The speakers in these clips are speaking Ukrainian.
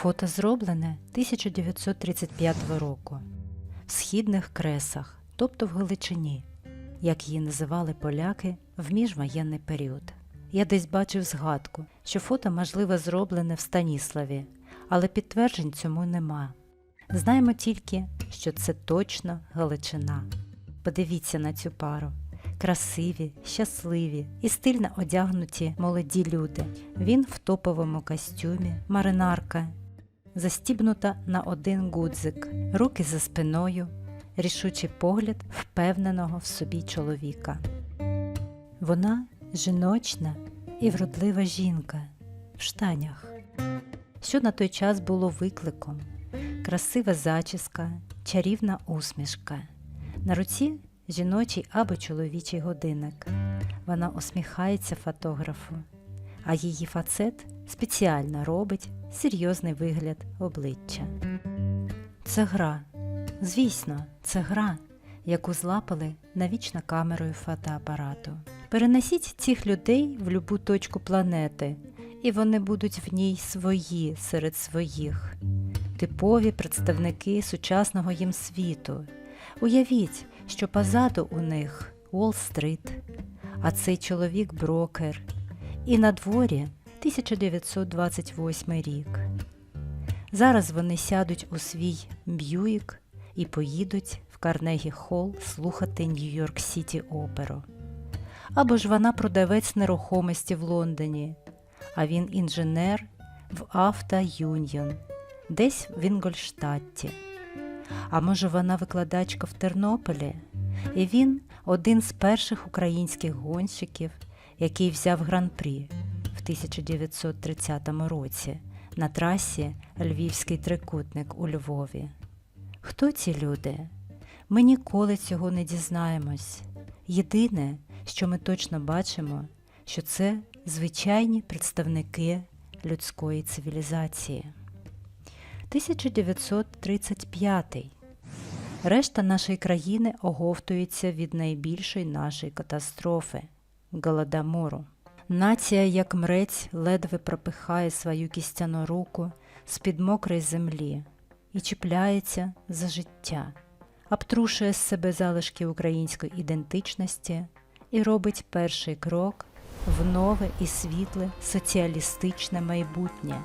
Фото зроблене 1935 року в східних кресах, тобто в Галичині, як її називали поляки в міжвоєнний період. Я десь бачив згадку, що фото можливо зроблене в Станіславі, але підтверджень цьому нема. Знаємо тільки, що це точно Галичина. Подивіться на цю пару. Красиві, щасливі і стильно одягнуті молоді люди. Він в топовому костюмі, маринарка, застібнута на один гудзик, руки за спиною, рішучий погляд впевненого в собі чоловіка. Вона жіночна і вродлива жінка в штанях, що на той час було викликом, красива зачіска, чарівна усмішка. На руці жіночий або чоловічий годинник. Вона усміхається фотографу, а її фацет спеціально робить серйозний вигляд обличчя. Це гра. Звісно, це гра, яку злапали навічно камерою фотоапарату. Перенесіть цих людей в любу точку планети, і вони будуть в ній свої серед своїх, типові представники сучасного їм світу. Уявіть, що позаду у них Уолл-стрит, а цей чоловік брокер, і на дворі 1928 рік. Зараз вони сядуть у свій б'юїк і поїдуть в Карнегі Холл слухати Нью-Йорк Сіті оперу. Або ж вона продавець нерухомості в Лондоні, а він інженер в Авто Юніон, десь в Інгольштадті. А може вона викладачка в Тернополі, і він один з перших українських гонщиків, який взяв гран-прі в 1930 році на трасі Львівський трикутник у Львові. Хто ці люди? Ми ніколи цього не дізнаємось. Єдине, що ми точно бачимо, що це звичайні представники людської цивілізації. 1935. Решта нашої країни оговтується від найбільшої нашої катастрофи голодомору. Нація, як мрець, ледве пропихає свою кістяну руку з-під мокрої землі і чіпляється за життя, обтрушує з себе залишки української ідентичності і робить перший крок в нове і світле соціалістичне майбутнє.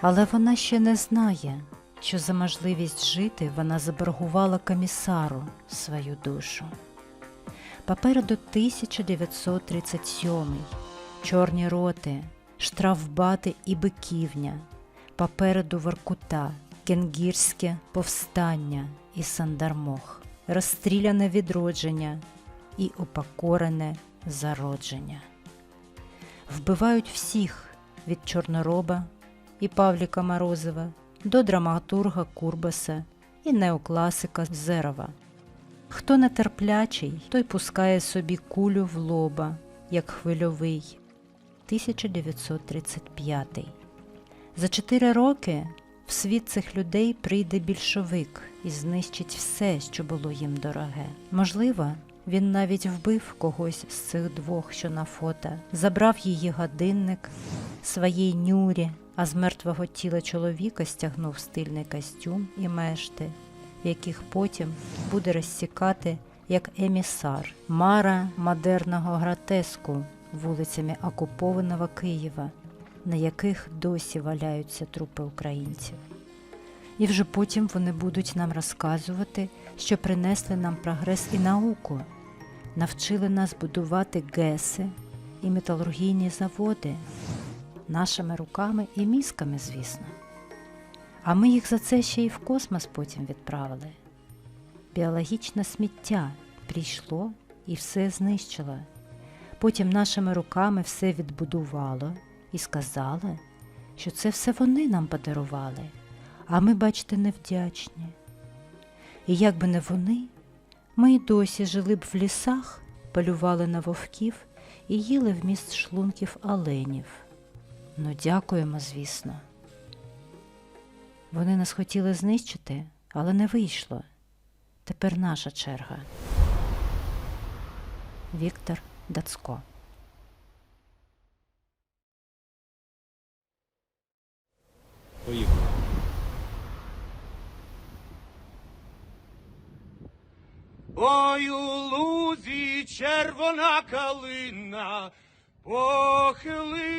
Але вона ще не знає, що за можливість жити вона заборгувала комісару свою душу. Попереду 1937, чорні роти, штрафбати і биківня, попереду Воркута, Кенгірське повстання і Сандармох, розстріляне відродження і упокорене зародження. Вбивають всіх від Чорнороба і Павліка Морозова до драматурга Курбаса і неокласика Зерова. Хто нетерплячий, той пускає собі кулю в лоба, як хвильовий. 1935. За чотири роки в світ цих людей прийде більшовик і знищить все, що було їм дороге. Можливо, він навіть вбив когось з цих двох, що на фото, забрав її годинник, своїй нюрі, а з мертвого тіла чоловіка стягнув стильний костюм і мешти, яких потім буде розсікати як емісар, мара модерного гратеску вулицями окупованого Києва, на яких досі валяються трупи українців. І вже потім вони будуть нам розказувати, що принесли нам прогрес і науку, навчили нас будувати геси і металургійні заводи нашими руками і мізками, звісно. А ми їх за це ще й в космос потім відправили. Біологічне сміття прийшло і все знищило. Потім нашими руками все відбудувало і сказали, що це все вони нам подарували, а ми, бачите, невдячні. І як би не вони, ми й досі жили б в лісах, полювали на вовків і їли вміст шлунків оленів. Ну, дякуємо, звісно. Вони нас хотіли знищити, але не вийшло. Тепер наша черга. Віктор Дацько Поїхали. Ой, у лузі червона калина похилилася.